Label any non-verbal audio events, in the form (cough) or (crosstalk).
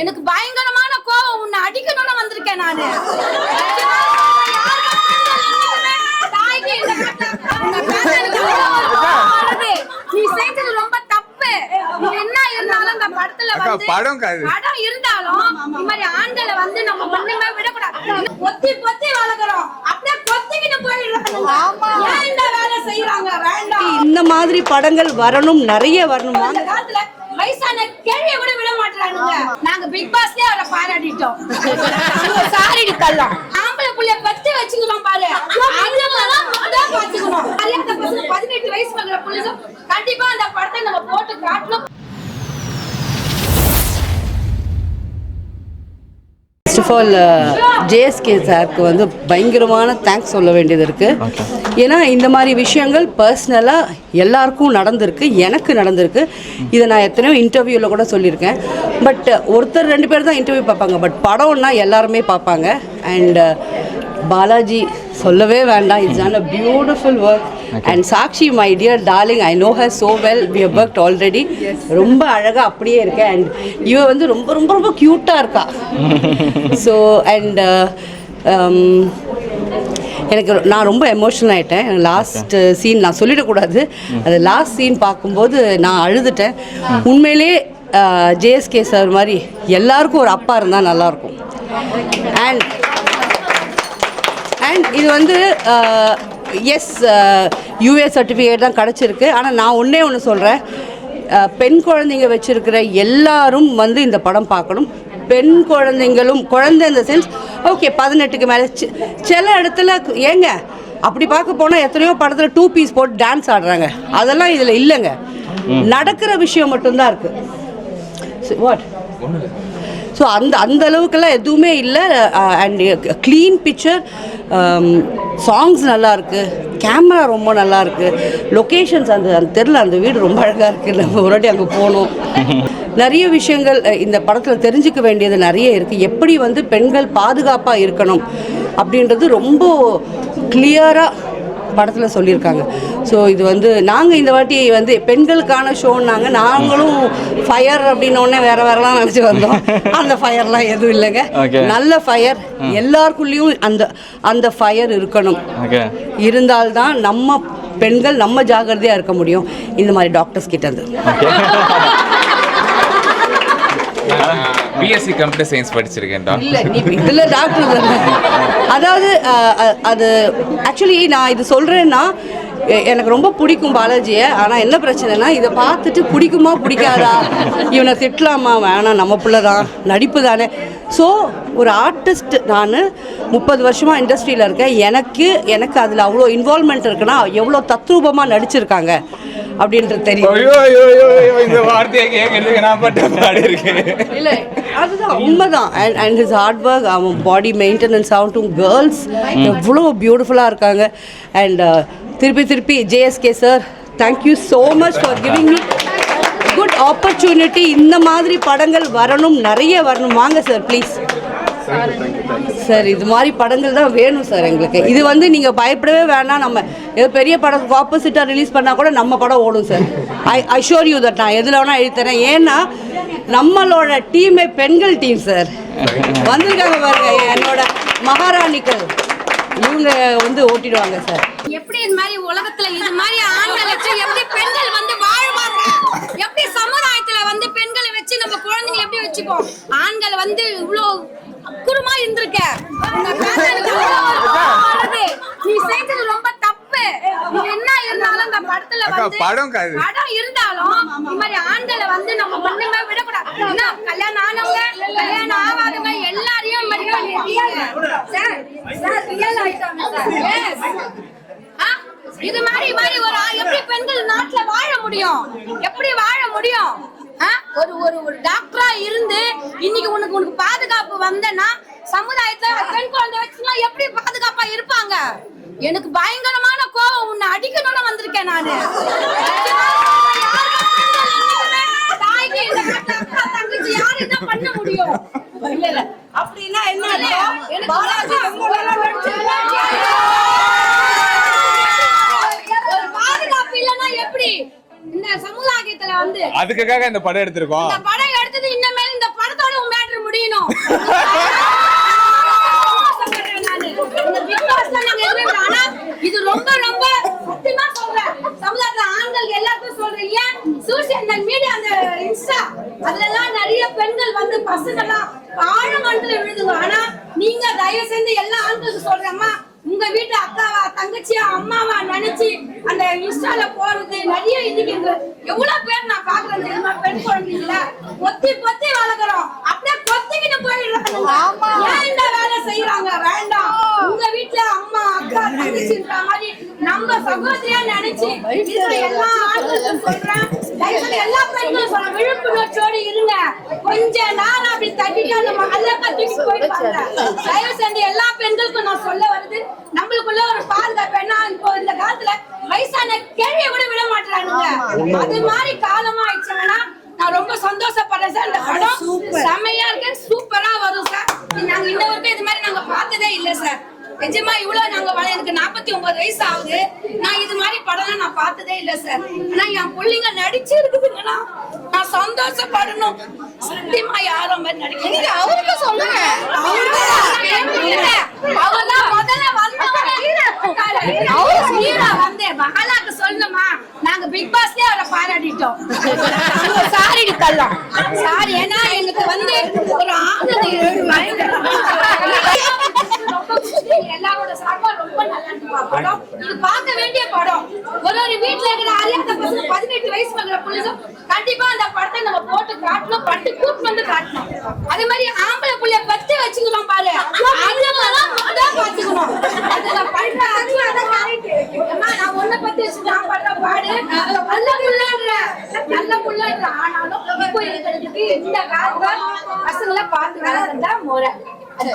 எனக்கு பயங்கரமான கோவம் உன்னை அடிக்கணும்னு வந்திருக்கேன் நானு. நீ செஞ்சது ரொம்ப தப்பு. நீ என்ன இருந்தாலும் இந்த படத்துல வந்து படம் காது. படம் இருந்தாலும் இந்த மாதிரி ஆண்களை வந்து நம்ம ஒண்ணுமே விடக்கூடாது. பொத்தி பொத்தி வளர்க்குறோம். அப்படியே பொத்திக்கிட்டு போயிடுறாங்க ஏன் இந்த வேலை செய்யறாங்க வேண்டாம். இந்த மாதிரி படங்கள் வரணும் நிறைய வரணும். அந்த காலத்துல வயசான கேள்விய கூட விட மாட்டானுங்க நாங்க பிக் பாஸ்லயே அவரை பாராட்டிட்டோம். சாரிடி கள்ளம் ஆம்பளை புள்ளைய பத்தி வச்சுக்கிறோம் பாரு. பாத்துக்கணும் அறியாத பசங்க பதினெட்டு வயசு புள்ளைங்க கண்டிப்பா அந்த படத்தை நம்ம போட்டு காட்டணும். ஃபர்ஸ்ட் ஆஃப் ஆல் ஜேஎஸ்கே சாருக்கு வந்து பயங்கரமான தேங்க்ஸ் சொல்ல வேண்டியது இருக்குது ஏன்னா இந்த மாதிரி விஷயங்கள் பர்சனலாக எல்லாருக்கும் நடந்திருக்கு எனக்கு நடந்திருக்கு. இதை நான் எத்தனையோ இன்டர்வியூவில் கூட சொல்லியிருக்கேன். பட் ஒருத்தர் ரெண்டு பேர் தான் இன்டர்வியூ பார்ப்பாங்க. பட் படம்னா எல்லாருமே பார்ப்பாங்க. அண்ட் பாலாஜி சொல்லவே வேண்டாம். It's on a beautiful work and Sakshi my dear darling I know her so well we have worked already ரொம்ப அழகாக அப்படியே இருக்கேன் அண்ட் இவ வந்து ரொம்ப ரொம்ப ரொம்ப க்யூட்டாக இருக்கா. (laughs) ஸோ அண்ட் um, எனக்கு நான் ரொம்ப எமோஷனல் ஆகிட்டேன் லாஸ்ட் சீன் நான் சொல்லிடக்கூடாது. அது லாஸ்ட் சீன் பார்க்கும்போது நான் அழுதுட்டேன். உண்மையிலே ஜேஎஸ்கே சார் மாதிரி எல்லாருக்கும் ஒரு அப்பா இருந்தால் நல்லாயிருக்கும் அண்ட் அண்ட் இது வந்து எஸ் யூஏ சர்டிஃபிகேட் தான் கிடச்சிருக்கு. ஆனால் நான் ஒன்றே ஒன்று சொல்கிறேன் பெண் குழந்தைங்க வச்சுருக்கிற எல்லாரும் வந்து இந்த படம் பார்க்கணும். பெண் குழந்தைங்களும் குழந்தை இந்த சென்ஸ் ஓகே பதினெட்டுக்கு மேலே. சில இடத்துல ஏங்க அப்படி பார்க்க போனால் எத்தனையோ படத்தில் டூ பீஸ் போட்டு டான்ஸ் ஆடுறாங்க. அதெல்லாம் இதில் இல்லைங்க. நடக்கிற விஷயம் மட்டும்தான் இருக்குது வாட் ஸோ அந்த அந்த அளவுக்கெல்லாம் எதுவுமே இல்லை. அண்ட் க்ளீன் பிக்சர் சாங்ஸ் நல்லாயிருக்கு. கேமரா ரொம்ப நல்லா இருக்கு லொக்கேஷன்ஸ் அந்த அந்த தெரில அந்த வீடு ரொம்ப அழகாக இருக்குது நம்ம ஒரு வாட்டி அங்கே போகணும் நிறைய விஷயங்கள் இந்த படத்தில் தெரிஞ்சுக்க வேண்டியது நிறைய இருக்குது எப்படி வந்து பெண்கள் பாதுகாப்பாக இருக்கணும் அப்படின்றது ரொம்ப கிளியராக படத்தில் சொல்லியிருக்காங்க. ஸோ இது வந்து நாங்கள் இந்த வாட்டி வந்து பெண்களுக்கான ஷோன்னாங்க. நாங்களும் ஃபயர் அப்படின்னோடனே வேற வேறலாம் நினச்சி வந்தோம். அந்த ஃபயர்லாம் எதுவும் இல்லைங்க. நல்ல ஃபயர் எல்லாருக்குள்ளேயும் அந்த அந்த ஃபயர் இருக்கணும். இருந்தால்தான் நம்ம பெண்கள் நம்ம ஜாகிரதையாக இருக்க முடியும். இந்த மாதிரி டாக்டர்ஸ் கிட்ட இருந்து. (laughs) (laughs) BSc computer science படிச்சிருக்கேன்டா. இல்ல நீ இதில் டாக்டர் அதாவது அது ஆக்சுவலி நான் இது சொல்கிறேன்னா எனக்கு ரொம்ப பிடிக்கும் பாலாஜியை. ஆனால் என்ன பிரச்சனைனா இதை பார்த்துட்டு பிடிக்குமா பிடிக்காதா? இவனை திட்டலாமா? வேணாம் நம்ம பிள்ளை தான். நடிப்பு தானே. ஸோ ஒரு ஆர்டிஸ்ட் நான் முப்பது வருஷமாக இண்டஸ்ட்ரியில் இருக்கேன். எனக்கு எனக்கு அதில் அவ்வளோ இன்வால்மெண்ட் இருக்குன்னா எவ்வளோ தத்ரூபமாக நடிச்சிருக்காங்க. அப்படின்றது தெரியும் ஐயோ ஐயோ ஐயோ ஐயோ, இந்த வார்த்தையை கேட்கறதுக்கு நான் பட்ட பாடு இருக்கு. இல்லை அதுதான் உண்மைதான். And and his hard work அவன் பாடி மெயின்டெனன்ஸ் ஆகட்டும் கேர்ள்ஸ் எவ்வளோ பியூட்டிஃபுல்லாக இருக்காங்க. அண்ட் திருப்பி திருப்பி JSK sir thank you so much for giving good opportunity இந்த மாதிரி படங்கள் வரணும் நிறைய வரணும். வாங்க சார் ப்ளீஸ் சார் இது மாதிரி படங்கள் தான் வேணும் சார் எங்களுக்கு. இது வந்து நீங்கள் பயப்படவே வேணாம். நம்ம ஏதோ பெரிய படத்துக்கு ஆப்போசிட்டாக ரிலீஸ் பண்ணால் கூட நம்ம படம் ஓடும் sir. I I sure you that நான் எதில் வேணால் எழுதித்தரேன் ஏன்னா நம்மளோட டீமே பெண்கள் டீம் சார். வந்திருக்காங்க பாருங்க என்னோட மகாராணிகள். இவங்க வந்து ஓட்டிடுவாங்க சார். எப்படி இந்த மாதிரி உலகத்துல இது மாதிரி ஆண்களை வச்சு எப்படி பெண்கள் வந்து வாழ்வாங்க? எப்படி சமுதாயத்துல வந்து பெண்களை வச்சு நம்ம குழந்தைங்களை எப்படி வச்சுப்போம்? ஆண்கள் வந்து இவ்வளோ அக்குறமா இருந்திருக்க. நீ செஞ்சது ரொம்ப தப்பு என்ன இருந்தாலும் இந்த படத்துல வந்து படம் காது. படம் இருந்தாலும் இந்த மாதிரி ஆண்களை வந்து நம்ம ஒண்ணுமே விடக்கூடாது ஏன்னா கல்யாணம் ஆனவங்க கல்யாணம் ஆகாதவங்க எல்லாரையும் இந்த மாதிரி பண்ணிருக்கீங்க சார் சார் ரியல் ஆயிட்டாங்க சார்? இது மாதிரி மாதிரி ஒரு எப்படி பெண்கள் நாட்டுல வாழ முடியும் எப்படி வாழ முடியும்? ஒரு ஒரு ஒரு டாக்டரா இருந்து இன்னைக்கு உனக்கு உனக்கு பாதுகாப்பு வந்தேன்னா சமுதாயத்துல பெண் குழந்தை வச்சுன்னா எப்படி பாதுகாப்பா இருப்பாங்க? எனக்கு பயங்கரமான கோவம். உன்னை அடிக்கணும்னு வந்திருக்கேன் நானு. பண்ண முடியும்? அப்படின்னா என்ன எனக்கு பாலாஜி ஒரு பாதுகாப்பு இல்லைன்னா எப்படி இந்த சமுதாயத்துல வந்து அதுக்காக இந்த படம் எடுத்திருக்கோம். இந்த படம் எடுத்தது இன்னமேல் இந்த படத்தோட உன் மேட்ரு முடியணும். இந்த இது ரொம்ப ரொம்ப சத்தியமா சொல்றேன். சமுதாயத்துல ஆண்கள் எல்லாருக்கும் சொல்றேன். ஏன்? சோசியல் மீடியா அந்த இன்ஸ்டா அதுல எல்லாம் நிறைய பெண்கள் வந்து பசங்க எல்லாம் ஆழமண்டல விழுதுங்க. ஆனா நீங்க தயவு செஞ்சு எல்லா ஆண்களுக்கு சொல்றேம்மா உங்க வீட்டு அக்காவா தங்கச்சியா அம்மாவா நினைச்சு அந்த இன்ஸ்டால போறது நிறைய இன்னைக்கு எவ்வளவு பேர் நான் பாக்குறேன் தெரியுமா? பெண் குழந்தைங்கள. பொத்தி பொத்தி வளர்க்குறோம். அப்படியே கொத்திக்கிட்டு போயிடுறாங்க. ஏன் இந்த வேலை செய்யறாங்க வேண்டாம். உங்க வீட்டுல அம்மா அக்கா தங்கச்சின்ற மாதிரி நம்ம சகோதரியா நினைச்சு எல்லா ஆண்களுக்கும் சொல்றேன். எல்லா பெண்களும் சொல்றேன். விழிப்புணர்ச்சியோடு இருங்க. கொஞ்ச நேரம் அப்படி தட்டிட்டு அந்த மகல்ல கட்டிட்டு போயிடுவாங்க தயவு செஞ்சு எல்லா பெண்களுக்கும் நான் சொல்ல வருது. நம்மளுக்குள்ள ஒரு பாதுகாப்பு என்ன? இப்போ இந்த காலத்துல வயசான கேள்வியை கூட விட மாட்டானுங்க அது மாதிரி காலமா ஆயிடுச்சாங்கன்னா நான் ரொம்ப சந்தோஷப்படுறேன் சார். இந்த படம் செமையா இருக்கு. சூப்பரா வரும் சார். நாங்க இன்ன வரைக்கும் இது மாதிரி நாங்க பார்த்ததே இல்ல சார். நிஜமா இவ்வளவு நாங்க வள எனக்கு நாற்பத்தி ஒன்பது வயசு ஆகுது. நான் இது மாதிரி படம்லாம் நான் பார்த்ததே இல்ல சார். ஆனா என் பிள்ளைங்க நடிச்சு இருக்குதுங்கன்னா நான் சந்தோஷப்படணும். சத்தியமா யாரும் மாதிரி நடிக்கிறீங்க அவருக்கு சொல்லுங்க. அவர்தான் முதல்ல வந்தவங்க அவரு ஹீரோ வந்து மகாலாக்கு சொல்லணுமா? நாங்க பிக் பாஸ்லயே அவரை பாராட்டிட்டோம். சாரி தள்ளோம். சாரி ஏன்னா எனக்கு வந்து ஒரு ஆனந்த ரொம்ப எல்லாரோட சார்பா ரொம்ப நல்லா இருக்கு படம் இது பார்க்க வேண்டிய படம். ஒரு ஒரு வீட்டுல இருக்கிற அறியாத பசங்க பதினெட்டு வயசு இருக்கிற புள்ளிசும் கண்டிப்பா அந்த படத்தை நம்ம போட்டு காட்டணும் பட்டு கூட்டு வந்து காட்டணும். அதே மாதிரி ஆம்பளை புள்ளைய பத்து வச்சுக்கணும் பாரு. அதெல்லாம் பாத்துக்கணும் அதுல பண்ற அறியாத அம்மா, நான் உன்னை பத்தி வச்சு நான் பண்ற பாடு நல்ல புள்ளன்ற நல்ல புள்ளன்ற ஆனாலும் இப்போ இருக்கிறதுக்கு இந்த காலத்துல பசங்களை பார்த்து வளர்ந்தா முறை அது